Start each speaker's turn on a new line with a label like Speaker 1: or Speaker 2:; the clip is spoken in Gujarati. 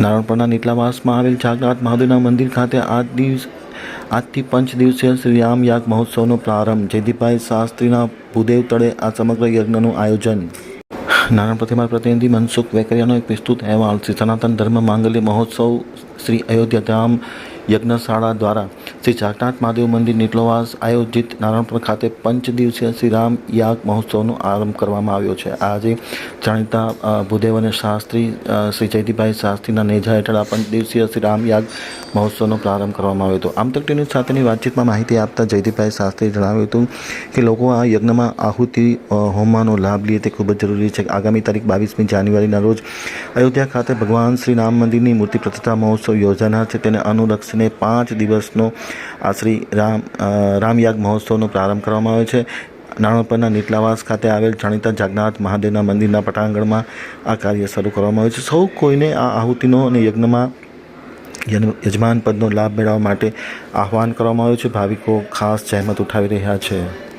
Speaker 1: નારણપરના નીટલાવાસમાં આવેલ જાગનાથ મહાદેવના મંદિર ખાતે આજ દિવસ આજથી પંચ દિવસીય શ્રી રામ યાગ મહોત્સવનો પ્રારંભ જયદીપભાઈ શાસ્ત્રીના ભૂદેવ તળે આ સમગ્ર યજ્ઞનું આયોજન. નારાયણ પ્રતિનિધિ મનસુખ વેકરિયાનો એક વિસ્તૃત અહેવાલ, શ્રી સનાતન ધર્મ માંગલ્ય મહોત્સવ, શ્રી અયોધ્યા ધામ યજ્ઞશાળા દ્વારા શ્રી જાગનાથ મહાદેવ મંદિર નીટલોવાસ આયોજિત નારાયણપુર ખાતે પંચ દિવસીય શ્રી રામ યાગ મહોત્સવનો આરંભ કરવામાં આવ્યો છે. આજે જાણીતા ભૂદેવ અને શાસ્ત્રી શ્રી જયદીભાઈ શાસ્ત્રીના નેજા હેઠળ આ પંચ દિવસીય શ્રી રામ યાગ મહોત્સવનો પ્રારંભ કરવામાં આવ્યો હતો. આમતક ટીવી સાથેની વાતચીતમાં માહિતી આપતા જયદીપભાઈ શાસ્ત્રીએ જણાવ્યું હતું કે લોકો આ યજ્ઞમાં આહુતિ હોમાનો લાભ લે તે ખૂબ જ જરૂરી છે. આગામી તારીખ બાવીસમી જાન્યુઆરીના રોજ અયોધ્યા ખાતે ભગવાન શ્રી રામ મંદિરની મૂર્તિ પ્રતિષ્ઠા મહોત્સવ યોજાનાર છે. તેને અનુલક્ષીને પાંચ દિવસનો આ શ્રી રામ રામયાગ મહોત્સવનો પ્રારંભ કરવામાં આવ્યો છે. નાણાપરના નીટલાવાસ ખાતે આવેલ જાણીતા જાગનાથ મહાદેવના મંદિરના પટાંગણમાં આ કાર્ય શરૂ કરવામાં આવ્યું છે. સૌ કોઈને આ આહુતિનો અને યજ્ઞમાં યજમાન પદનો લાભ મેળવવા માટે આહવાન કરવામાં આવ્યું છે. ભાવિકો ખાસ જહેમત ઉઠાવી રહ્યા છે.